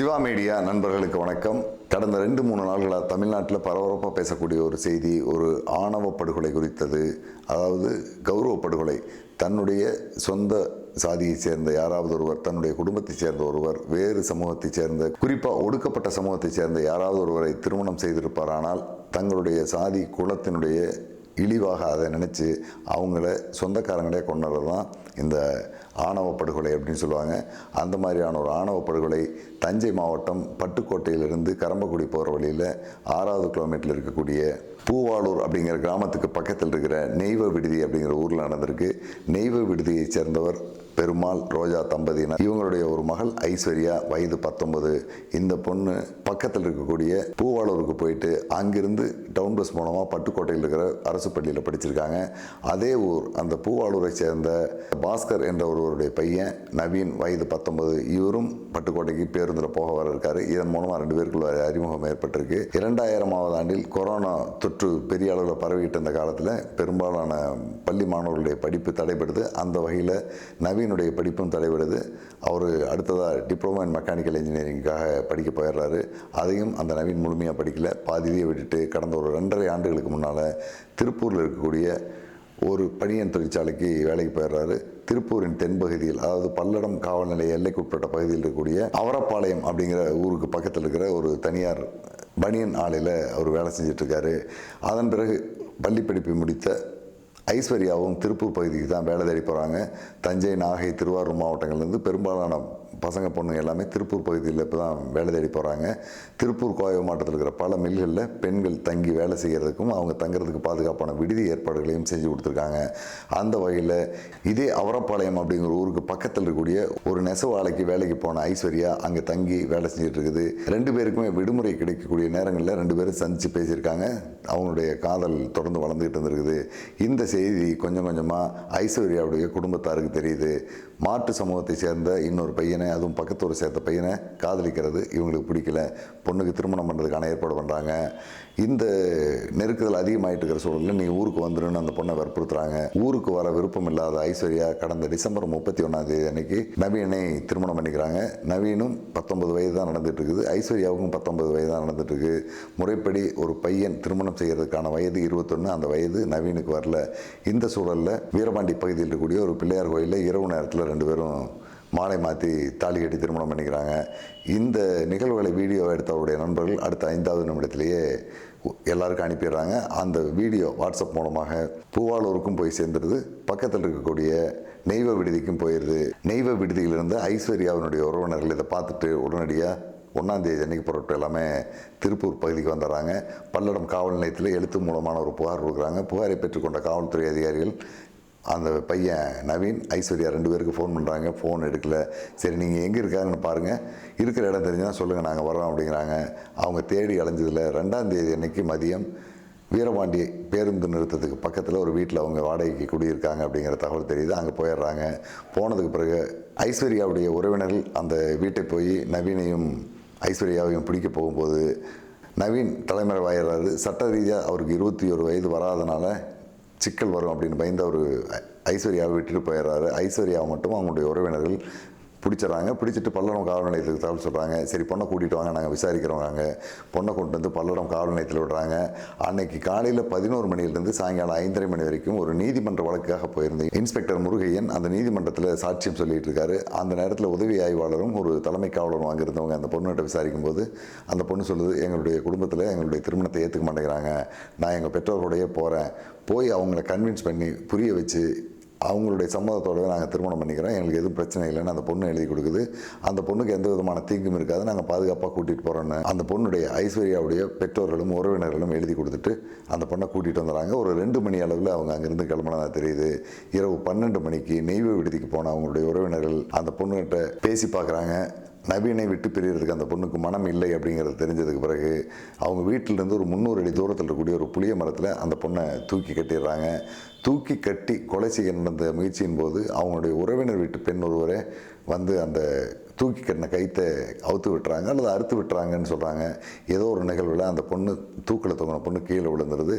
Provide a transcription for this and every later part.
Siva media நண்பர்களுக்கு வணக்கம். கடந்த ரெண்டு மூணு நாள்களாக தமிழ்நாட்டில் பரபரப்பாக பேசக்கூடிய ஒரு செய்தி ஒரு ஆணவ படுகொலை குறித்தது. அதாவது கௌரவ படுகொலை. தன்னுடைய சொந்த சாதியைச் சேர்ந்த யாராவது ஒருவர் தன்னுடைய குடும்பத்தைச் சேர்ந்த ஒருவர் வேறு சமூகத்தைச் சேர்ந்த குறிப்பாக ஒடுக்கப்பட்ட சமூகத்தைச் சேர்ந்த யாராவது ஒருவரை திருமணம் செய்திருப்பாரானால் தங்களுடைய சாதி குலத்தினுடைய இழிவாக அதை நினச்சி அவங்கள சொந்தக்காரங்களே கொண்டது தான் இந்த ஆணவ படுகொலை அப்படின்னு சொல்லுவாங்க. அந்த மாதிரியான ஒரு ஆணவ படுகொலை தஞ்சை மாவட்டம் பட்டுக்கோட்டையிலிருந்து கரம்பக்குடி போகிற வழியில் ஆறாவது கிலோமீட்டரில் இருக்கக்கூடிய பூவாளூர் அப்படிங்கிற கிராமத்துக்கு பக்கத்தில் இருக்கிற நெய்வ விடுதி அப்படிங்கிற ஊரில் நடந்திருக்கு. நெய்வ விடுதியைச் சேர்ந்தவர் பெருமாள் ரோஜா தம்பதியினர் இவங்களுடைய ஒரு மகள் ஐஸ்வர்யா வயது பத்தொன்பது. இந்த பொண்ணு பக்கத்தில் இருக்கக்கூடிய பூவாளூருக்கு போயிட்டு அங்கிருந்து டவுன் பஸ் மூலமாக பட்டுக்கோட்டையில் இருக்கிற அரசு பள்ளியில் படிச்சிருக்காங்க. அதே ஊர் அந்த பூவாளூரை சேர்ந்த பாஸ்கர் என்ற ஒருவருடைய பையன் நவீன் வயது பத்தொன்பது. இவரும் பட்டுக்கோட்டைக்கு பேருந்தில் போக வர இருக்காரு. இதன் மூலமாக ரெண்டு பேருக்குள்ள அறிமுகம் ஏற்பட்டிருக்கு. இரண்டாயிரமாவது ஆண்டில் கொரோனா தொற்று பெரிய அளவில் பரவிட்டு இருந்த காலத்தில் பெரும்பாலான பள்ளி மாணவர்களுடைய படிப்பு தடைபடுது. அந்த வகையில் நவீன் பையனுடைய படிப்பும் தலைவிடுது அவர் அடுத்ததாக டிப்ளமோ இன் மெக்கானிக்கல் இன்ஜினியரிங்காக படிக்க போயிடுறாரு. அதையும் அந்த நவீன் முழுமையாக படிக்கல. பாதியிலேயே விட்டுட்டு கடந்த ஒரு ரெண்டரை ஆண்டுகளுக்கு முன்னால் திருப்பூரில் இருக்கக்கூடிய ஒரு பனியன் தொழிற்சாலைக்கு வேலைக்கு போயிடுறாரு. திருப்பூரின் தென்பகுதியில் அதாவது பல்லடம் காவல் நிலைய எல்லைக்குட்பட்ட பகுதியில் இருக்கக்கூடிய அவரப்பாளையம் அப்படிங்கிற ஊருக்கு பக்கத்தில் இருக்கிற ஒரு தனியார் பனியன் ஆலையில் அவர் வேலை செஞ்சிட்ருக்காரு அதன் பிறகு பள்ளி படிப்பை முடித்த ஐஸ்வர்யாவும் திருப்பூர் பகுதிக்கு தான் வேலை தேடி போகிறாங்க தஞ்சை நாகை திருவாரூர் மாவட்டங்கள்லேருந்து பெரும்பாலான பசங்க பொண்ணுங்க எல்லாமே திருப்பூர் பகுதியில் இப்போ தான் வேலை தேடி போகிறாங்க திருப்பூர் கோவை மாவட்டத்தில் இருக்கிற பல மில்களில் பெண்கள் தங்கி வேலை செய்கிறதுக்கும் அவங்க தங்குறதுக்கு பாதுகாப்பான விடுதி ஏற்பாடுகளையும் செஞ்சு கொடுத்துருக்காங்க. அந்த வகையில் இதே அவரப்பாளையம் அப்படிங்கிற ஊருக்கு பக்கத்தில் இருக்கக்கூடிய ஒரு நெசவு ஆலைக்கு வேலைக்கு போன ஐஸ்வர்யா அங்கே தங்கி வேலை செஞ்சுட்டு இருக்குது ரெண்டு பேருக்குமே விடுமுறை கிடைக்கக்கூடிய நேரங்களில் ரெண்டு பேரும் சந்தித்து பேசியிருக்காங்க. அவங்களுடைய காதல் தொடர்ந்து வளர்ந்துக்கிட்டு இருந்திருக்குது. இந்த செய்தி கொஞ்சம் கொஞ்சமாக ஐஸ்வர்யாவுடைய குடும்பத்தாருக்கு தெரியுது. மாட்டு சமூகத்தை சேர்ந்த இன்னொரு பையனை அதுவும் பக்கத்தூரை சேர்ந்த பையனை காதலிக்கிறது. இவங்களுக்கு பிடிக்கல. பொண்ணுக்கு திருமணம் பண்ணுறதுக்கான ஏற்பாடு பண்ணுறாங்க இந்த நெருக்குதல் அதிகமாகிட்டு இருக்கிற சூழலில் நீ ஊருக்கு வந்துடுன்னு அந்த பொண்ணை வற்புறுத்துறாங்க. ஊருக்கு வர விருப்பம் இல்லாத ஐஸ்வர்யா கடந்த டிசம்பர் முப்பத்தி ஒன்றாம் தேதி அன்னைக்கு நவீனை திருமணம் பண்ணிக்கிறாங்க. நவீனும் பத்தொன்பது வயது தான் நடந்துட்டு இருக்குது. ஐஸ்வர்யாவுக்கும் பத்தொன்பது வயது தான் நடந்துட்டு இருக்கு. முறைப்படி ஒரு பையன் திருமணம் செய்கிறதுக்கான வயது இருபத்தொன்று அந்த வயது நவீனுக்கு வரல. இந்த சூழலில் வீரபாண்டி பகுதியில் இருக்கக்கூடிய ஒரு பிள்ளையார் கோயிலில் இரவு நேரத்தில் ரெண்டு பேரும் மாலை மாற்றி தாலி கட்டி திருமணம் பண்ணிக்கிறாங்க. இந்த நிகழ்வுகளை வீடியோ எடுத்த அவருடைய நண்பர்கள் அடுத்த ஐந்தாவது நிமிடத்திலேயே எல்லாருக்கும் அனுப்பிடுறாங்க. அந்த வீடியோ வாட்ஸ்அப் மூலமாக பூவாளூருக்கும் போய் சேர்ந்துருது பக்கத்தில் இருக்கக்கூடிய நெய்வ விடுதிக்கும் போயிடுது. நெய்வ விடுதியிலிருந்து ஐஸ்வர்யாவினுடைய உறவினர்கள் இதை பார்த்துட்டு உடனடியாக ஒன்றாந்தேதி அன்னைக்கு புறப்பட்டு எல்லாமே திருப்பூர் பகுதிக்கு வந்துடுறாங்க. பல்லடம் காவல் நிலையத்தில் எழுத்து மூலமான ஒரு புகார் கொடுக்குறாங்க. புகாரை பெற்றுக்கொண்ட காவல்துறை அதிகாரிகள் அந்த பையன் நவீன் ஐஸ்வர்யா ரெண்டு பேருக்கு ஃபோன் பண்ணுறாங்க ஃபோன் எடுக்கல. சரி நீங்கள் எங்கே இருக்காங்கன்னு பாருங்கள் இருக்கிற இடம் தெரிஞ்சுன்னா சொல்லுங்கள் நாங்கள் வரோம் அப்படிங்கிறாங்க. அவங்க தேடி அலைஞ்சதில் ரெண்டாம் தேதி அன்னைக்கு மதியம் வீரபாண்டி பேருந்து நிறுத்தத்துக்கு பக்கத்தில் ஒரு வீட்டில் அவங்க வாடகைக்கு குடியிருக்காங்க அப்படிங்கிற தகவல் தெரியுது. அங்கே போயிடுறாங்க. போனதுக்கு பிறகு ஐஸ்வர்யாவுடைய உறவினர்கள் அந்த வீட்டை போய் நவீனையும் ஐஸ்வர்யாவையும் பிடிக்க போகும்போது நவீன் தலைமறைவாயிடுறாரு. சட்ட ரீதியாக அவருக்கு இருபத்தி ஒரு வயது வராதனால சிக்கல் வரும் அப்படின்னு பயந்து அவர் ஐஸ்வர்யாவை விட்டுட்டு போயிடுறாரு. ஐஸ்வர்யாவை மட்டும் அவங்களுடைய உறவினர்கள் பிடிச்சிடறாங்க. பிடிச்சிட்டு பல்லடம் காவல் நிலையத்துக்கு தகவல் சொல்கிறாங்க சரி பொண்ணை கூட்டிகிட்டு வாங்க. நாங்கள் விசாரிக்கிறோம் நாங்கள் பொண்ணை கொண்டு வந்து பல்லடம் காவல் நிலையத்தில் விடுறாங்க. அன்னைக்கு காலையில் பதினோரு மணியிலேருந்து சாயங்காலம் ஐந்தரை மணி வரைக்கும் ஒரு நீதிமன்ற வழக்குக்காக போயிருந்தேன் இன்ஸ்பெக்டர் முருகையன் அந்த நீதிமன்றத்தில் சாட்சியம் சொல்லிட்டு இருக்காரு. அந்த நேரத்தில் உதவி ஆய்வாளரும் ஒரு தலைமை காவலரும் அங்கிருந்தவங்க அந்த பொண்ணுகிட்ட விசாரிக்கும் போது அந்த பொண்ணு சொல்லுது எங்களுடைய குடும்பத்தில் எங்களுடைய திருமணத்தை ஏற்றுக்க மாட்டேங்கிறாங்க. நான் எங்கள் பெற்றோரோடையே போகிறேன் போய் அவங்கள கன்வின்ஸ் பண்ணி புரிய வச்சு அவங்களுடைய சம்மதத்தோடவே நாங்கள் திருமணம் பண்ணிக்கிறோம். எங்களுக்கு எதுவும் பிரச்சனை இல்லைன்னு அந்த பொண்ணு எழுதி கொடுக்குது. அந்த பொண்ணுக்கு எந்த விதமான தீங்கும் இருக்காது. நாங்கள் பாதுகாப்பாக கூட்டிகிட்டு போகிறோன்னு அந்த பொண்ணுடைய ஐஸ்வர்யாவுடைய பெற்றோர்களும் உறவினர்களும் எழுதி கொடுத்துட்டு அந்த பொண்ணை கூட்டிகிட்டு வந்துடுறாங்க ஒரு ரெண்டு மணி அளவில் அவங்க அங்கேருந்து கிளம்புனதா தெரியுது. இரவு பன்னெண்டு மணிக்கு நெய்வு விடுதிக்கு போன அவங்களுடைய உறவினர்கள் அந்த பொண்ணுகிட்ட பேசி பார்க்குறாங்க. நவீனை விட்டு பிரியறதுக்கு அந்த பொண்ணுக்கு மனம் இல்லை அப்படிங்கிறது தெரிஞ்சதுக்கு பிறகு அவங்க வீட்டிலேருந்து ஒரு முந்நூறு அடி தூரத்தில் இருக்கக்கூடிய ஒரு புளிய மரத்தில் அந்த பொண்ணை தூக்கி கட்டிடுறாங்க. தூக்கி கட்டி கொலை செய்ய நடந்த முயற்சியின் போது அவங்களுடைய உறவினர் வீட்டு பெண் ஒருவரே வந்து அந்த தூக்கி கட்டின கைத்தை அவுத்து விட்டுறாங்க அல்லது அறுத்து விட்டுறாங்கன்னு சொல்கிறாங்க ஏதோ ஒரு நிகழ்வில் அந்த பொண்ணு தூக்கில் தொங்கின பொண்ணு கீழே விழுந்துருது.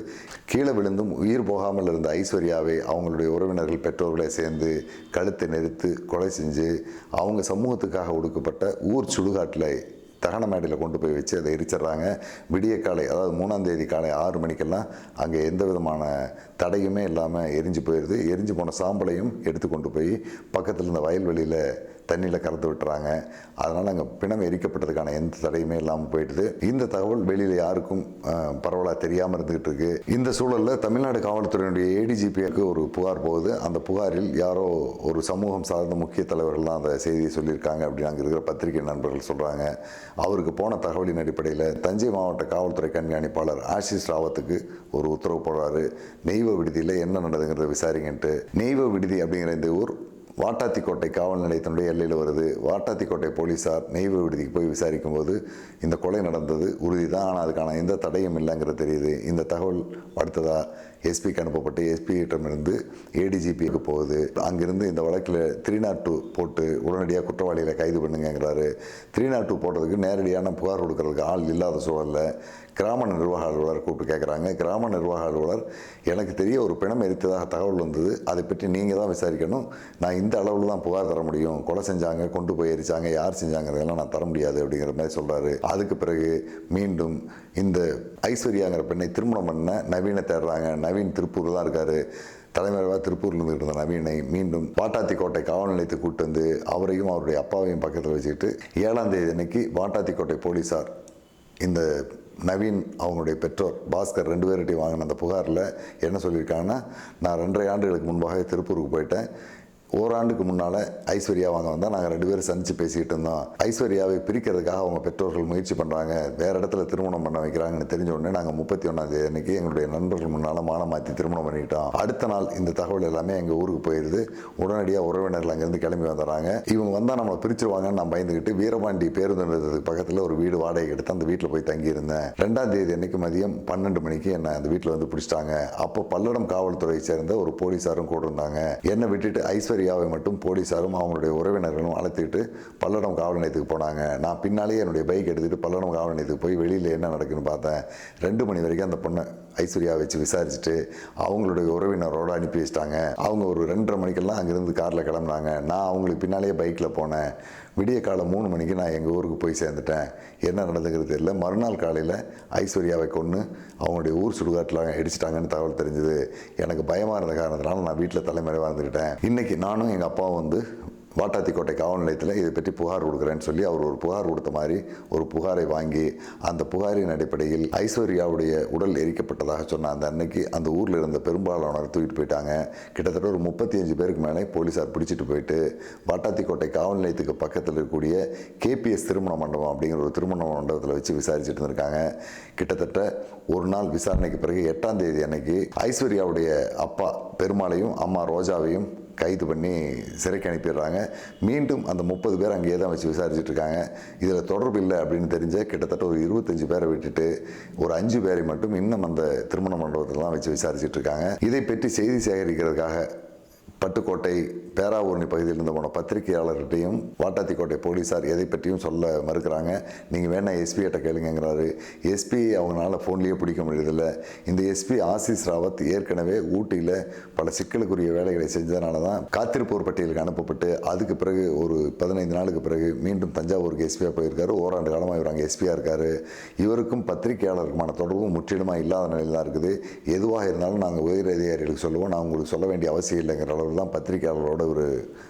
கீழே விழுந்தும் உயிர் போகாமல் இருந்த ஐஸ்வர்யாவை அவங்களுடைய உறவினர்கள் பெற்றோர்களை சேர்ந்து கழுத்தை நெரித்து கொலை செஞ்சு அவங்க சமூகத்துக்காக ஒடுக்கப்பட்ட ஊர் சுடுகாட்டில் தகன மேடையில் கொண்டு போய் வச்சு அதை எரிச்சிடுறாங்க. விடிய காலை அதாவது மூணாம் தேதி காலை ஆறு மணிக்கெல்லாம் அங்கே எந்த விதமான தடையுமே இல்லாமல் எரிஞ்சு போயிடுது எரிஞ்சு போன சாம்பலையும் எடுத்து கொண்டு போய் பக்கத்தில் இருந்த வயல்வெளியில் தண்ணியில் கலந்து விட்டுறாங்க. அதனால் அங்கே பிணம் எரிக்கப்பட்டதுக்கான எந்த தடையுமே இல்லாமல் போயிடுது. இந்த தகவல் வெளியில் யாருக்கும் பரவலாக தெரியாமல் இருந்துகிட்டு இருக்கு. இந்த சூழலில் தமிழ்நாடு காவல்துறையினுடைய ஏடிஜிபிக்கு ஒரு புகார் போகுது. அந்த புகாரில் யாரோ ஒரு சமூகம் சார்ந்த முக்கிய தலைவர்கள்லாம் அந்த செய்தியை சொல்லியிருக்காங்க அப்படின்னு அங்கே இருக்கிற பத்திரிகை நண்பர்கள் சொல்கிறாங்க அவருக்கு போன தகவலின் அடிப்படையில் தஞ்சை மாவட்ட காவல்துறை கண்காணிப்பாளர் ஆஷிஷ் ராவத்துக்கு ஒரு உத்தரவு போடுறாரு. நெய்வ விடுதியில் என்ன நடந்ததுங்கிறத விசாரிங்கன்ட்டு நெய்வ விடுதி அப்படிங்கிற இந்த ஊர் வாட்டாத்திக்கோட்டை காவல் நிலையத்தினுடைய எல்லையில் வருது. வாட்டாத்திக்கோட்டை போலீஸார் நெய்வு விடுதிக்கு போய் விசாரிக்கும் போது இந்த கொலை நடந்தது உறுதி தான் ஆனால் அதுக்கான எந்த தடையும் இல்லைங்கிறது தெரியுது. இந்த தகவல் அடுத்ததாக எஸ்பிக்கு அனுப்பப்பட்டு எஸ்பியிடமிருந்து ஏடிஜிபிக்கு போகுது. அங்கிருந்து இந்த வழக்கில் த்ரீ நாட் டூ போட்டு உடனடியாக குற்றவாளிகளை கைது பண்ணுங்கிறாரு த்ரீ நாட் டூ போடுறதுக்கு நேரடியான புகார் கொடுக்கறதுக்கு ஆள் இல்லாத சூழலில் கிராம நிர்வாக அலுவலர் கூப்பிட்டு கேட்குறாங்க கிராம நிர்வாக அலுவலர் எனக்கு தெரிய ஒரு பிணம் எரித்ததாக தகவல் வந்தது. அதை பற்றி நீங்கள் தான் விசாரிக்கணும். நான் இந்த அளவில் தான் புகார் தர முடியும். கொலை செஞ்சாங்க கொண்டு போய் எரிச்சாங்க யார் செஞ்சாங்கிறதெல்லாம் நான் தர முடியாது அப்படிங்கிற மாதிரி சொல்கிறாரு அதுக்கு பிறகு மீண்டும் இந்த ஐஸ்வர்யாங்கிற பெண்ணை திருமணம் பண்ண நவீனை தேடுறாங்க. நவீன் திருப்பூர் தான் இருக்காரு. தலைமறைவாக திருப்பூரில் இருந்த நவீனை மீண்டும் வாட்டாத்திக்கோட்டை காவல் நிலையத்தை கூட்டு வந்து அவரையும் அவருடைய அப்பாவையும் பக்கத்தில் வச்சுக்கிட்டு ஏழாம் தேதி அன்னைக்கு வாட்டாத்திக்கோட்டை போலீஸார் இந்த நவீன் அவங்களுடைய பெற்றோர் பாஸ்கர் ரெண்டு பேர்கிட்டையும் வாங்கின அந்த புகாரில் என்ன சொல்லியிருக்காங்கன்னா நான் ரெண்டரை ஆண்டுகளுக்கு முன்பாக திருப்பூருக்கு போயிட்டேன். ஓராண்டுக்கு முன்னால் ஐஸ்வர்யா வாங்க வந்தால் நாங்கள் ரெண்டு பேரும் சந்தித்து பேசிக்கிட்டு இருந்தோம். ஐஸ்வர்யாவை பிரிக்கிறதுக்காக அவங்க பெற்றோர்கள் முயற்சி பண்ணுறாங்க வேறு இடத்துல திருமணம் பண்ண வைக்கிறாங்கன்னு தெரிஞ்ச உடனே நாங்கள் முப்பத்தி ஒன்றாந்தேதி அன்னைக்கு எங்களுடைய நண்பர்கள் முன்னால் மானம் மாற்றி திருமணம் பண்ணிக்கிட்டோம். அடுத்த நாள் இந்த தகவல் எல்லாமே எங்கள் ஊருக்கு போயிடுது உடனடியாக உறவினர்கள் அங்கேருந்து கிளம்பி வந்துடுறாங்க. இவங்க வந்தால் நம்மளை பிரிச்சிருவாங்கன்னு நான் பயந்துக்கிட்டு வீரபாண்டி பேருந்து நிலையத்துக்கு பக்கத்தில் ஒரு வீடு வாடகை எடுத்து அந்த வீட்டில் போய் தங்கியிருந்தேன். ரெண்டாம் தேதி அன்னைக்கு மதியம் பன்னெண்டு மணிக்கு என்னை அந்த வீட்டில் வந்து பிடிச்சிட்டாங்க. அப்போ பல்லடம் காவல்துறையை சேர்ந்த ஒரு போலீஸாரும் கூட இருந்தாங்க. என்னை விட்டுட்டு ஐஸ்வர்யாவை மட்டும் போலீஸாரும் அவங்களுடைய உறவினர்களும் அழைத்துக்கிட்டு பல்லடம் காவல் நிலையத்துக்கு போனாங்க. நான் பின்னாலேயே என்னுடைய பைக் எடுத்துகிட்டு பல்லடம் காவல் நிலையத்துக்கு போய் வெளியில் என்ன நடக்குன்னு பார்த்தேன். ரெண்டு மணி வரைக்கும் அந்த பொண்ணை ஐஸ்வர்யா வச்சு விசாரிச்சுட்டு அவங்களுடைய உறவினரோட அனுப்பி வச்சிட்டாங்க. அவங்க ஒரு ரெண்டரை மணிக்கெல்லாம் அங்கேருந்து காரில் கிளம்புனாங்க. நான் அவங்களுக்கு பின்னாலேயே பைக்கில் போனேன். விடிய காலம் மூணு மணிக்கு நான் எங்கள் ஊருக்கு போய் சேர்ந்துட்டேன். என்ன நடந்துங்கிறது தெரியல. மறுநாள் காலையில் ஐஸ்வர்யாவை கொன்று அவங்களுடைய ஊர் சுடுகாட்டில் அடிச்சிட்டாங்கன்னு தகவல் தெரிஞ்சது. எனக்கு பயமாக இருந்த காரணத்தினால நான் வீட்டில் தலைமறைவாக இருந்துக்கிட்டேன் இன்றைக்கி நானும் எங்கள் அப்பாவும் வந்து வாட்டாத்திக்கோட்டை காவல் நிலையத்தில் இதை பற்றி புகார் கொடுக்குறேன்னு சொல்லி அவர் ஒரு புகார் கொடுத்த மாதிரி ஒரு புகாரை வாங்கி அந்த புகாரின் அடிப்படையில் ஐஸ்வர்யாவுடைய உடல் எரிக்கப்பட்டதாக சொன்ன அந்த அன்னைக்கு அந்த ஊரில் இருந்த பெரும்பாலானவர் தூக்கிட்டு போயிட்டாங்க. கிட்டத்தட்ட ஒரு முப்பத்தி அஞ்சு பேருக்கு மேலே போலீஸார் பிடிச்சிட்டு போயிட்டு வாட்டாத்திக்கோட்டை காவல் நிலையத்துக்கு பக்கத்தில் இருக்கக்கூடிய கேபிஎஸ் திருமண மண்டபம் அப்படிங்கிற ஒரு திருமண மண்டபத்தில் வச்சு விசாரிச்சுட்டு இருந்திருக்காங்க. கிட்டத்தட்ட ஒரு நாள் விசாரணைக்கு பிறகு எட்டாம் தேதி அன்னைக்கு ஐஸ்வர்யாவுடைய அப்பா பெருமாளையும் அம்மா ரோஜாவையும் கைது பண்ணி சிறைக்கு அனுப்பிடுறாங்க. மீண்டும் அந்த முப்பது பேர் அங்கேயே தான் வச்சு விசாரிச்சுட்டு இருக்காங்க இதில் தொடர்பு இல்லை அப்படின்னு தெரிஞ்ச கிட்டத்தட்ட ஒரு இருபத்தஞ்சு பேரை விட்டுட்டு ஒரு அஞ்சு பேரை மட்டும் இன்னும் அந்த திருமண மண்டபத்தில் தான் வச்சு விசாரிச்சுட்டு இருக்காங்க இதை பற்றி செய்தி சேகரிக்கிறதுக்காக பட்டுக்கோட்டை பேராவூர்ணி பகுதியில் இருந்து போன பத்திரிகையாளர்கிட்டையும் வாட்டாத்திக்கோட்டை போலீஸார் எதை பற்றியும் சொல்ல மறுக்கிறாங்க. நீங்கள் வேணா எஸ்பிகிட்ட கேளுங்கிறாரு எஸ்பி அவங்களால ஃபோன்லேயே பிடிக்க முடியறதில்ல. இந்த எஸ்பி ஆசிஸ் ராவத் ஏற்கனவே ஊட்டியில் பல சிக்கலுக்குரிய வேலைகளை செஞ்சதுனால தான் காத்திருப்போர் பட்டியலுக்கு அனுப்பப்பட்டு அதுக்கு பிறகு ஒரு பதினைந்து நாளுக்கு பிறகு மீண்டும் தஞ்சாவூருக்கு எஸ்பியாக போயிருக்காரு. ஓராண்டு காலமாக இவர் அங்கே எஸ்பியாக இருக்காரு. இவருக்கும் பத்திரிகையாளருக்குமான தொடர்பும் முற்றிலுமாக இல்லாத நிலையில் தான் இருக்குது. எதுவாக இருந்தாலும் நாங்கள் உயர் அதிகாரிகளுக்கு சொல்லுவோம். நான் உங்களுக்கு சொல்ல வேண்டிய அவசியம் இல்லைங்கிற அளவில் தான் பத்திரிகையாளரோட ஒரு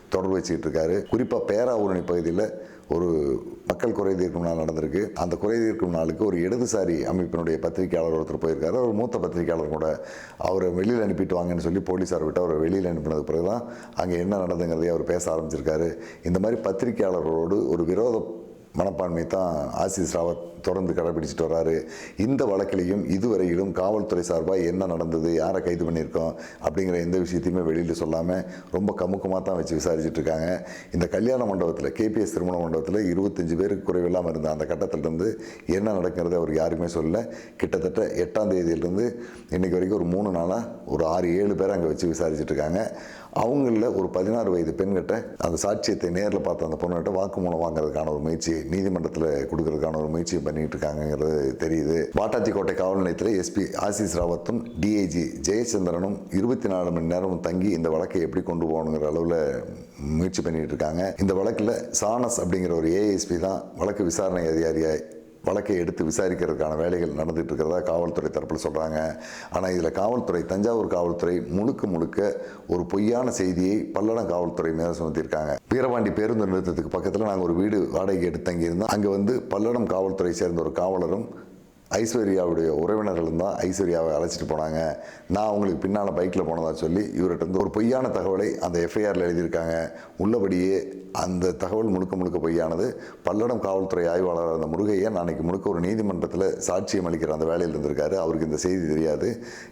தொடர்பு வச்சுக்கிட்டு இருக்காரு குறிப்பாக பேராவூரணி பகுதியில் ஒரு மக்கள் குறை தீர்க்கும் நாள் நடந்திருக்கு. அந்த குறை தீர்க்கும் நாளுக்கு ஒரு இடதுசாரி அமைப்பினுடைய பத்திரிகையாளர் ஒருத்தர் போயிருக்காரு. ஒரு மூத்த பத்திரிகையாளர் கூட அவரை வெளியில் அனுப்பிட்டு வாங்கன்னு சொல்லி போலீஸார் விட்டு அவரை வெளியில் அனுப்பினது பிறகு தான் அங்கே என்ன நடந்துங்கிறதையும் அவர் பேச ஆரம்பிச்சிருக்காரு. இந்த மாதிரி பத்திரிகையாளர்களோடு ஒரு விரோத மனப்பான்மை தான் ஆசிஸ் ராவத் தொடர்ந்து கடைபிடிச்சிட்டு வர்றாரு. இந்த வழக்கிலையும் இதுவரையிலும் காவல்துறை சார்பாக என்ன நடந்தது யாரை கைது பண்ணியிருக்கோம் அப்படிங்கிற எந்த விஷயத்தையுமே வெளியில் சொல்லாமல் ரொம்ப கமுக்கமாக தான் வச்சு விசாரிச்சுட்டு இருக்காங்க. இந்த கல்யாண மண்டபத்தில் கேபிஎஸ் திருமண மண்டபத்தில் இருபத்தஞ்சு பேருக்கு குறைவில்லாமல் இருந்த அந்த கட்டத்திலிருந்து என்ன நடக்கிறது அவர் யாருமே சொல்ல கிட்டத்தட்ட எட்டாம் தேதியிலிருந்து இன்னைக்கு வரைக்கும் ஒரு மூணு நாளாக ஒரு ஆறு ஏழு பேர் அங்கே வச்சு விசாரிச்சுட்டு இருக்காங்க. அவங்களில் ஒரு பதினாறு வயது பெண்கிட்ட அந்த சாட்சியத்தை நேரில் பார்த்த அந்த பொண்ணுகிட்ட வாக்குமூலம் வாங்குறதுக்கான ஒரு முயற்சி நீதிமன்றத்தில் கொடுக்கறதுக்கான ஒரு முயற்சியை பண்ணிட்டு இருக்காங்கங்கிறது தெரியுது. வாட்டாச்சிக்கோட்டை காவல் நிலையத்தில் எஸ்பி ஆசிஸ் ராவத்தும் டிஐஜி ஜெயச்சந்திரனும் இருபத்தி நாலு மணி நேரமும் தங்கி இந்த வழக்கை எப்படி கொண்டு போகணுங்கிற அளவில் முயற்சி பண்ணிட்டு இருக்காங்க. இந்த வழக்கில் சானஸ் அப்படிங்கிற ஒரு ஏஎஸ்பி தான் வழக்கு விசாரணை அதிகாரியாக வழக்கை எடுத்து விசாரிக்கிறதுக்கான வேலைகள் நடந்துகிட்டு இருக்கிறதா காவல்துறை தரப்பில் சொல்கிறாங்க ஆனால் இதில் காவல்துறை தஞ்சாவூர் காவல்துறை முழுக்க முழுக்க ஒரு பொய்யான செய்தியை பல்லடம் காவல்துறை மேலே சுமத்தியிருக்காங்க. வீரபாண்டி பேருந்து நிறுத்தத்துக்கு பக்கத்தில் நாங்கள் ஒரு வீடு வாடகைக்கு எடுத்து தங்கியிருந்தோம். அங்கே வந்து பல்லடம் காவல்துறை சேர்ந்த ஒரு காவலரும் ஐஸ்வர்யாவுடைய உறவினர்களும் தான் ஐஸ்வர்யாவை அழைச்சிட்டு போனாங்க. நான் அவங்களுக்கு பின்னால் பைக்கில் போனதா சொல்லி இவர்கிட்ட இருந்து ஒரு பொய்யான தகவலை அந்த எஃப்ஐஆரில் எழுதியிருக்காங்க. உள்ளபடியே அந்த தகவல் முழுக்க முழுக்க பொய்யானது. பல்லடம் காவல்துறை ஆய்வாளர் அந்த முருகையன் அன்னைக்கு முழுக்க ஒரு நீதிமன்றத்தில் சாட்சியம் அளிக்கிற அந்த வேலையில் இருந்திருக்காரு. அவருக்கு இந்த செய்தி தெரியாது.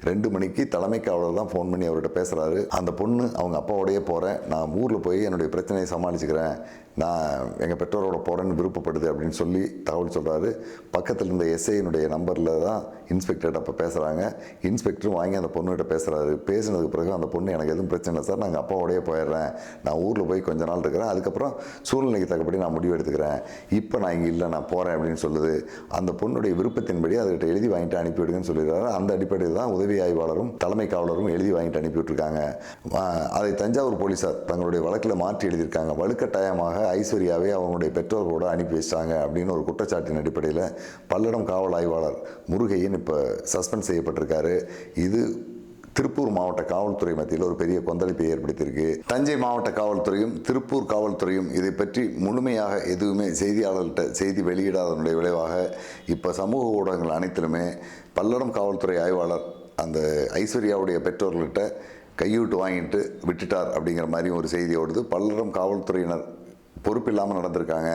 ரெண்டு மணிக்கு தலைமை காவலர் தான் ஃபோன் பண்ணி அவர்கிட்ட பேசுகிறாரு அந்த பொண்ணு அவங்க அப்பாவோடையே போகிறேன் நான் ஊரில் போய் என்னுடைய பிரச்சனையை சமாளிச்சுக்கிறேன். நான் எங்கள் பெற்றோரோட போகிறேன்னு விருப்பப்படுது அப்படின்னு சொல்லி தகவல் சொல்கிறாரு பக்கத்தில் இருந்த எஸ்ஐனுடைய நம்பரில் தான் இன்ஸ்பெக்டர்கிட்ட அப்போ பேசுகிறாங்க இன்ஸ்பெக்டரும் வாங்கி அந்த பொண்ணுகிட்ட பேசுகிறாரு பேசினதுக்கு பிறகு அந்த பொண்ணு எனக்கு எதுவும் பிரச்சனை இல்லை சார். நாங்கள் அப்பாவோடய போயிடுறேன். நான் ஊரில் போய் கொஞ்ச நாள் இருக்கிறேன். அதுக்கப்புறம் சூழ்நிலைக்கு தக்கபடி நான் முடிவு எடுத்துக்கிறேன். இப்போ நான் இங்கே இல்லை. நான் போகிறேன் அப்படின்னு சொல்லுது. அந்த பொண்ணுடைய விருப்பத்தின்படி அதுகிட்ட எழுதி வாங்கிட்டு அனுப்பிவிடுங்கன்னு சொல்லிடுறாரு. அந்த அடிப்படையில் தான் உதவி ஆய்வாளரும் தலைமை காவலரும் எழுதி வாங்கிட்டு அனுப்பி விட்டுருக்காங்க. அதை தஞ்சாவூர் போலீசார் தங்களுடைய வழக்கில் மாற்றி எழுதியிருக்காங்க. வலுக்கட்டாயமாக ஐஸ்வர்யாவை அவங்களுடைய பெற்றோர்களோடு அனுப்பி வச்சிட்டாங்க அப்படின்னு ஒரு குற்றச்சாட்டின் அடிப்படையில் பல்லடம் காவல் ஆய்வாளர் முருகையன் இப்போ சஸ்பெண்ட் செய்யப்பட்டிருக்காரு. இது திருப்பூர் மாவட்ட காவல்துறை மத்தியில் ஒரு பெரிய கொந்தளிப்பை ஏற்படுத்தியிருக்கு. தஞ்சை மாவட்ட காவல்துறையும் திருப்பூர் காவல்துறையும் இதை பற்றி முழுமையாக எதுவுமே செய்தியாளர்கிட்ட செய்தி வெளியிடாதனுடைய விளைவாக இப்போ சமூக ஊடகங்கள் அனைத்திலுமே பல்லடம் காவல்துறை ஆய்வாளர் அந்த ஐஸ்வர்யாவுடைய பெற்றோர்கள்கிட்ட கையூட்டு வாங்கிட்டு விட்டுட்டார் அப்படிங்கிற மாதிரி ஒரு செய்தி ஓடுது. பல்லடம் காவல்துறையினர் பொறுப்பில்லாமல் நடந்திருக்காங்க.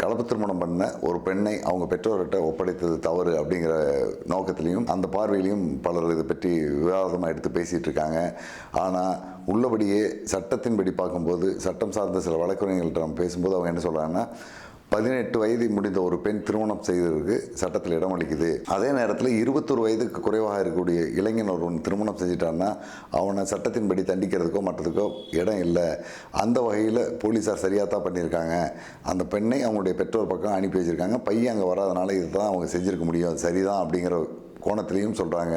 கலப்பு திருமணம் பண்ண ஒரு பெண்ணை அவங்க பெற்றோர்கிட்ட ஒப்படைத்தது தவறு அப்படிங்கிற நோக்கத்திலையும் அந்த பார்வையிலையும் பலர் இதை பற்றி விவாதமாக எடுத்து பேசிகிட்டு இருக்காங்க ஆனால் உள்ளபடியே சட்டத்தின்படி பார்க்கும்போது சட்டம் சார்ந்த சில வழக்கறிஞர்கள்ட்ட நம்ம பேசும்போது அவங்க என்ன சொல்கிறாங்கன்னா பதினெட்டு வயது முடிந்த ஒரு பெண் திருமணம் செய்ததற்கு சட்டத்தில் இடம் அளிக்குது அதே நேரத்தில் இருபத்தொரு வயதுக்கு குறைவாக இருக்கக்கூடிய இளைஞன் ஒருவன் திருமணம் செஞ்சிட்டான்னா அவனை சட்டத்தின்படி தண்டிக்கிறதுக்கோ மற்றதுக்கோ இடம் இல்லை. அந்த வகையில் போலீஸார் சரியாக தான் பண்ணியிருக்காங்க. அந்த பெண்ணை அவங்களுடைய பெற்றோர் பக்கம் அனுப்பி வச்சிருக்காங்க. பையன் அங்கே வராதனால இதுதான் அவங்க செஞ்சிருக்க முடியும். அது சரிதான் அப்படிங்கிற கோணத்திலையும் சொல்கிறாங்க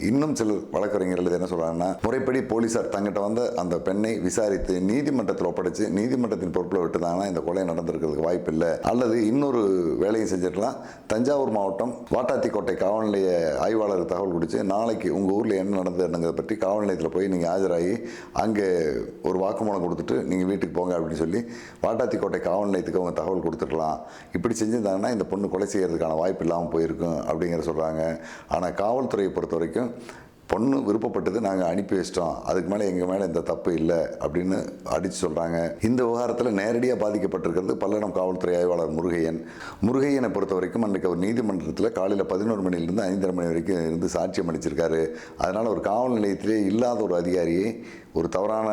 இன்னும் சிலர் வழக்கறிஞர்கள் என்ன சொல்கிறாங்கன்னா முறைப்படி போலீஸார் தங்கிட்ட வந்த அந்த பெண்ணை விசாரித்து நீதிமன்றத்தில் ஒப்படைச்சு நீதிமன்றத்தின் பொறுப்பில் விட்டுதாங்கன்னா இந்த கொலை நடந்திருக்கிறதுக்கு வாய்ப்பு இல்லை அல்லது இன்னொரு வேலையை செஞ்சிருக்கலாம். தஞ்சாவூர் மாவட்டம் வாட்டாத்திக்கோட்டை காவல் நிலைய ஆய்வாளர் தகவல் கொடுத்து நாளைக்கு உங்கள் ஊரில் என்ன நடந்ததுங்கிறத பற்றி காவல் நிலையத்தில் போய் நீங்கள் ஆஜராகி அங்கே ஒரு வாக்குமூலம் கொடுத்துட்டு நீங்கள் வீட்டுக்கு போங்க அப்படின்னு சொல்லி வாட்டாத்திக்கோட்டை காவல் நிலையத்துக்கு அவங்க தகவல் கொடுத்துருக்கலாம் இப்படி செஞ்சிருந்தாங்கன்னா இந்த பொண்ணு கொலை செய்யறதுக்கான வாய்ப்பு இல்லாமல் போயிருக்கும் அப்படிங்கிற சொல்கிறாங்க ஆனால் காவல்துறையை பொறுத்த வரைக்கும் பொண்ணு விருப்பப்பட்டது நாங்கள் அனுப்பி வச்சிட்டோம். அதுக்கு மேலே எங்கள் மேலே இந்த தப்பு இல்லை அப்படின்னு அடித்து சொல்கிறாங்க இந்த விவகாரத்தில் நேரடியாக பாதிக்கப்பட்டிருக்கிறது பல்லடம் காவல்துறை ஆய்வாளர் முருகையன். முருகையனை பொறுத்த வரைக்கும் அன்றைக்கு அவர் நீதிமன்றத்தில் காலையில் பதினோரு மணிலேருந்து ஐந்தரை மணி வரைக்கும் இருந்து சாட்சியம் அடிச்சிருக்காரு அதனால் ஒரு காவல் நிலையத்திலே இல்லாத ஒரு அதிகாரியை ஒரு தவறான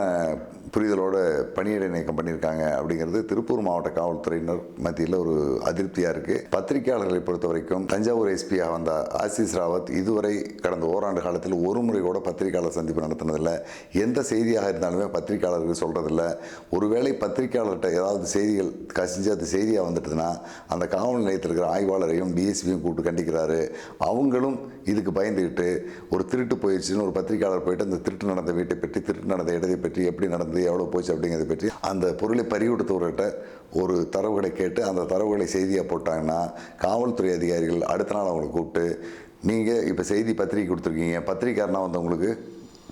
புரிதலோட பணியிடை நீக்கம் பண்ணியிருக்காங்க அப்படிங்கிறது திருப்பூர் மாவட்ட காவல்துறையினர் மத்தியில் ஒரு அதிருப்தியாக இருக்குது பத்திரிகையாளர்களை பொறுத்த வரைக்கும் தஞ்சாவூர் எஸ்பியாக வந்த ஆசிஸ் ராவத் இதுவரை கடந்த ஓராண்டு காலத்தில் ஒரு முறை கூட பத்திரிகையாளர் சந்திப்பு நடத்தினதில்லை. எந்த செய்தியாக இருந்தாலுமே பத்திரிகையாளர்கள் சொல்கிறதில்ல ஒருவேளை பத்திரிகையாளர்கிட்ட ஏதாவது செய்திகள் கசிஞ்சு அது செய்தியாக வந்துட்டுதுன்னா அந்த காவல் நிலையத்தில் இருக்கிற ஆய்வாளரையும் டிஎஸ்பியும் கூப்பிட்டு கண்டிக்கிறாரு. அவங்களும் இதுக்கு பயந்துக்கிட்டு ஒரு திருட்டு போயிடுச்சுன்னு ஒரு பத்திரிகையாளர் போயிட்டு அந்த திருட்டு நடந்த வீட்டை பற்றி திருட்டு நடந்த இடத்தை பற்றி எப்படி நடந்தது எவ்வளோ போச்சு அப்படிங்கிறத பற்றி அந்த பொருளை பறிகொடுத்தவர்கிட்ட ஒரு தரவுகளை கேட்டு அந்த தரவுகளை செய்தியாக போட்டாங்கன்னா காவல்துறை அதிகாரிகள் அடுத்த நாள் அவங்களை கூப்பிட்டு நீங்கள் இப்போ செய்தி பத்திரிக்கை கொடுத்துருக்கீங்க பத்திரிக்காரனா வந்தவங்களுக்கு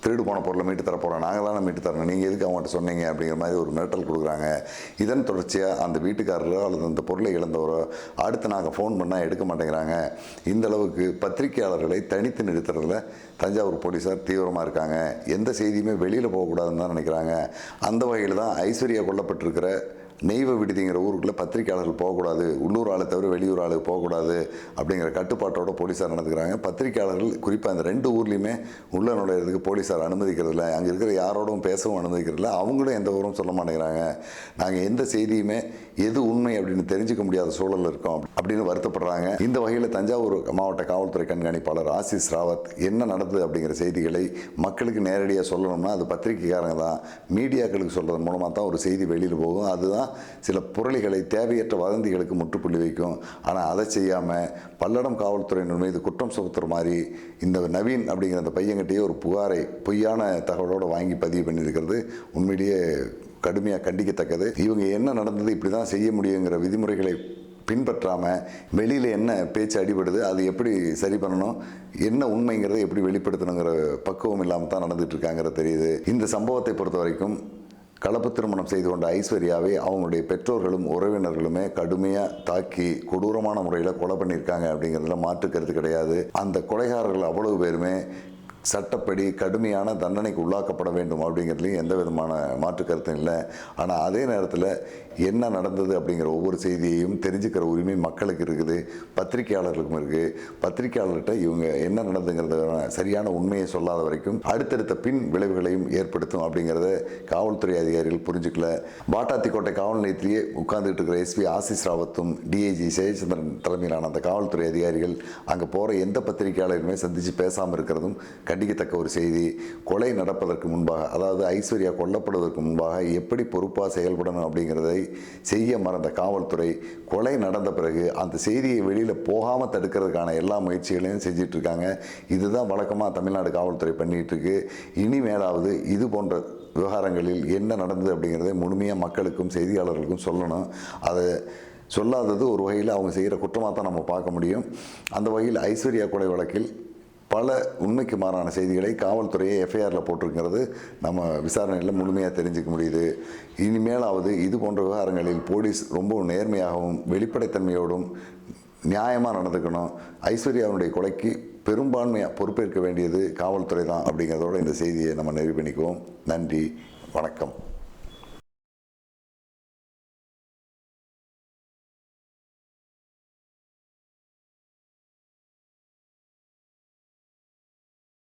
திருடு போன பொருளை மீட்டு தர போகிறோம் நாங்கள் தானே மீட்டு தரணும். நீங்கள் எதுக்கு அவங்கள்ட்ட சொன்னீங்க? அப்படிங்கிற மாதிரி ஒரு மிரட்டல் கொடுக்குறாங்க. இதன் தொடர்ச்சியாக அந்த வீட்டுக்காரரோ அல்லது அந்த பொருளை இழந்தவரோ அடுத்து நாங்கள் ஃபோன் பண்ணால் எடுக்க மாட்டேங்கிறாங்க. இந்த அளவுக்கு பத்திரிகையாளர்களை தனித்து நிறுத்துறதுல தஞ்சாவூர் போலீஸார் தீவிரமாக இருக்காங்க. எந்த செய்தியுமே வெளியில் போகக்கூடாதுன்னு தான் நினைக்கிறாங்க. அந்த வகையில் தான் ஐஸ்வர்யா கொல்லப்பட்டிருக்கிற நெய்வ விடுதிங்கிற ஊருக்குள்ளே பத்திரிக்கையாளர்கள் போகக்கூடாது உள்ளூர் ஆளை தவிர வெளியூர் ஆளு போகக்கூடாது அப்படிங்கிற கட்டுப்பாட்டோட போலீஸார் நடந்துக்கிறாங்க. பத்திரிக்கையாளர்கள் குறிப்பாக அந்த ரெண்டு ஊர்லேயுமே உள்ள நுழையிறதுக்கு போலீஸார் அனுமதிக்கிறதில்ல அங்கே இருக்கிற யாரோடும் பேசவும் அனுமதிக்கிறதில்ல அவங்களும் எந்த ஊரும் சொல்ல மாட்டேங்கிறாங்க. நாங்கள் எந்த செய்தியுமே எது உண்மை அப்படின்னு தெரிஞ்சுக்க முடியாத சூழல் இருக்கோம் அப்படின்னு வருத்தப்படுறாங்க. இந்த வகையில் தஞ்சாவூர் மாவட்ட காவல்துறை கண்காணிப்பாளர் ஆசிஸ் ராவத் என்ன நடந்தது அப்படிங்கிற செய்திகளை மக்களுக்கு நேரடியாக சொல்லணும்னா அது பத்திரிக்கைக்காரங்க தான். மீடியாக்களுக்கு சொல்கிறது மூலமாக தான் ஒரு செய்தி வெளியில் போகும். அதுதான் சில புரளிகளை தேவையற்ற வதந்திகளுக்கு முற்றுப்புள்ளி வைக்கும். ஆனால் அதை செய்யாமல் பல்லடம் காவல்துறையினர் மீது குற்றம் சுமத்துற மாதிரி இந்த நவீன் அப்படிங்கிற அந்த பையன்கிட்டயே ஒரு புகாரை பொய்யான தகவலோடு வாங்கி பதிவு பண்ணியிருக்கிறது உண்மையிலேயே கடுமையாக கண்டிக்கத்தக்கது. இவங்க என்ன நடந்தது இப்படி தான் செய்ய முடியுங்கிற விதிமுறைகளை பின்பற்றாமல் வெளியில் என்ன பேச்சு அடிபடுது அது எப்படி சரி பண்ணணும் என்ன உண்மைங்கிறதை எப்படி வெளிப்படுத்தணுங்கிற பக்குவம் இல்லாமல் தான் நடந்துட்டு தெரியுது. இந்த சம்பவத்தை பொறுத்த வரைக்கும் கலப்பு திருமணம் செய்து கொண்ட ஐஸ்வர்யாவை அவங்களுடைய பெற்றோர்களும் உறவினர்களுமே கடுமையாக தாக்கி கொடூரமான முறையில் கொலை பண்ணியிருக்காங்க அப்படிங்கிறதுல மாற்று கருத்து கிடையாது. அந்த கொலைகாரர்கள் அவ்வளவு பேருமே சட்டப்படி கடுமையான தண்டனைக்கு உள்ளாக்கப்பட வேண்டும் அப்படிங்கிறதுலையும் எந்த விதமான மாற்று கருத்தும் இல்லை. ஆனால் அதே நேரத்தில் என்ன நடந்தது அப்படிங்கிற ஒவ்வொரு செய்தியையும் தெரிஞ்சுக்கிற உரிமை மக்களுக்கு இருக்குது பத்திரிகையாளர்களுக்கும் இருக்குது பத்திரிகையாளர்கிட்ட இவங்க என்ன நடந்துங்கிறத சரியான உண்மையை சொல்லாத வரைக்கும் அடுத்தடுத்த பின் விளைவுகளையும் ஏற்படுத்தும் அப்படிங்கிறத காவல்துறை அதிகாரிகள் புரிஞ்சுக்கல. பாட்டாத்திக்கோட்டை காவல் நிலையத்திலேயே உட்கார்ந்துட்டு இருக்கிற எஸ்பி ஆசிஸ் ராவத்தும் டிஐஜி ஜெயச்சந்திரன் தலைமையிலான அந்த காவல்துறை அதிகாரிகள் அங்கே போகிற எந்த பத்திரிகையாளருமே சந்தித்து பேசாமல் இருக்கிறதும் கண்டிக்கத்தக்க ஒரு செய்தி. கொலை நடப்பதற்கு முன்பாக அதாவது ஐஸ்வர்யா கொல்லப்படுவதற்கு முன்பாக எப்படி பொறுப்பாக செயல்படணும் அப்படிங்கிறதை செய்ய மறந்த காவல்துறை கொலை நடந்த பிறகு அந்த செய்தியை வெளியில் போகாமல் தடுக்கிறதுக்கான எல்லா முயற்சிகளையும் செஞ்சிட்ருக்காங்க. இதுதான் வழக்கமாக தமிழ்நாடு காவல்துறை பண்ணிகிட்ருக்கு இனிமேலாவது இது போன்ற விவகாரங்களில் என்ன நடந்தது அப்படிங்கிறத முழுமையாக மக்களுக்கும் செய்தியாளர்களுக்கும் சொல்லணும். அதை சொல்லாதது ஒரு வகையில் அவங்க செய்கிற குற்றமாக தான் நம்ம பார்க்க முடியும். அந்த வகையில் ஐஸ்வர்யா கொலை வழக்கில் பல உண்மைக்கு மாறான செய்திகளை காவல்துறையை எஃப்ஐஆரில் போட்டிருக்கிறது. நம்ம விசாரணையில் முழுமையாக தெரிஞ்சுக்க முடியுது. இனிமேலாவது இது போன்ற விவகாரங்களில் போலீஸ் ரொம்ப நேர்மையாகவும் வெளிப்படைத்தன்மையோடும் நியாயமாக நடந்துக்கணும். ஐஸ்வர்யாவுடைய கொலைக்கு பெரும்பான்மையாக பொறுப்பேற்க வேண்டியது காவல்துறை தான் அப்படிங்கிறதோட இந்த செய்தியை நம்ம நிறைவு நன்றி வணக்கம்.